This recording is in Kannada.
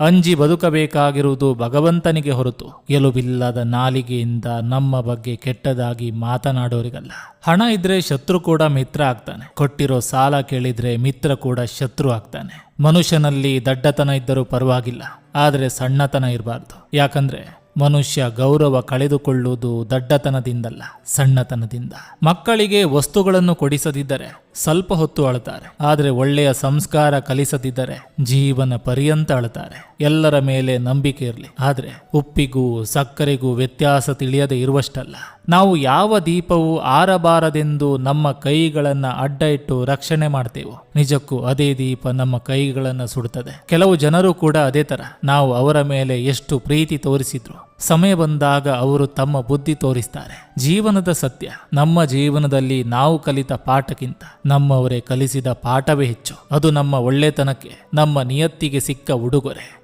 ಅಂಜಿ ಬದುಕಬೇಕಾಗಿರುವುದು ಭಗವಂತನಿಗೆ ಹೊರತು. ಗೆಲುವಿಲ್ಲದ ನಾಲಿಗೆಯಿಂದ ನಮ್ಮ ಬಗ್ಗೆ ಕೆಟ್ಟದಾಗಿ ಮಾತನಾಡೋರಿಗಲ್ಲ. ಹಣ ಇದ್ರೆ ಶತ್ರು ಕೂಡ ಮಿತ್ರ ಆಗ್ತಾನೆ. ಕೊಟ್ಟಿರೋ ಸಾಲ ಕೇಳಿದ್ರೆ ಮಿತ್ರ ಕೂಡ ಶತ್ರು ಆಗ್ತಾನೆ. ಮನುಷ್ಯನಲ್ಲಿ ದಡ್ಡತನ ಇದ್ದರೂ ಪರವಾಗಿಲ್ಲ. ಆದರೆ ಸಣ್ಣತನ ಇರಬಾರ್ದು. ಯಾಕಂದ್ರೆ ಮನುಷ್ಯ ಗೌರವ ಕಳೆದುಕೊಳ್ಳುವುದು ದಡ್ಡತನದಿಂದಲ್ಲ, ಸಣ್ಣತನದಿಂದ. ಮಕ್ಕಳಿಗೆ ವಸ್ತುಗಳನ್ನು ಕೊಡಿಸದಿದ್ದರೆ ಸ್ವಲ್ಪ ಹೊತ್ತು ಅಳುತ್ತಾರೆ. ಆದರೆ ಒಳ್ಳೆಯ ಸಂಸ್ಕಾರ ಕಲಿಸದಿದ್ದರೆ ಜೀವನ ಪರ್ಯಂತ ಅಳುತ್ತಾರೆ. ಎಲ್ಲರ ಮೇಲೆ ನಂಬಿಕೆ ಇರಲಿ. ಆದರೆ ಉಪ್ಪಿಗೂ ಸಕ್ಕರೆಗೂ ವ್ಯತ್ಯಾಸ ತಿಳಿಯದೆ ಇರುವಷ್ಟಲ್ಲ. ನಾವು ಯಾವ ದೀಪವು ಆರಬಾರದೆಂದು ನಮ್ಮ ಕೈಗಳನ್ನು ಅಡ್ಡ ಇಟ್ಟು ರಕ್ಷಣೆ ಮಾಡ್ತೇವೋ, ನಿಜಕ್ಕೂ ಅದೇ ದೀಪ ನಮ್ಮ ಕೈಗಳನ್ನು ಸುಡುತ್ತದೆ ಕೆಲವು ಜನರು ಕೂಡ ಅದೇ ತರ. ನಾವು ಅವರ ಮೇಲೆ ಎಷ್ಟು ಪ್ರೀತಿ ತೋರಿಸಿದ್ರು ಸಮಯ ಬಂದಾಗ ಅವರು ತಮ್ಮ ಬುದ್ಧಿ ತೋರಿಸ್ತಾರೆ. ಜೀವನದ ಸತ್ಯ. ನಮ್ಮ ಜೀವನದಲ್ಲಿ ನಾವು ಕಲಿತ ಪಾಠಕ್ಕಿಂತ ನಮ್ಮವರೇ ಕಲಿಸಿದ ಪಾಠವೇ ಹೆಚ್ಚು. ಅದು ನಮ್ಮ ಒಳ್ಳೆತನಕ್ಕೆ, ನಮ್ಮ ನಿಯತ್ತಿಗೆ ಸಿಕ್ಕ ಉಡುಗೊರೆ.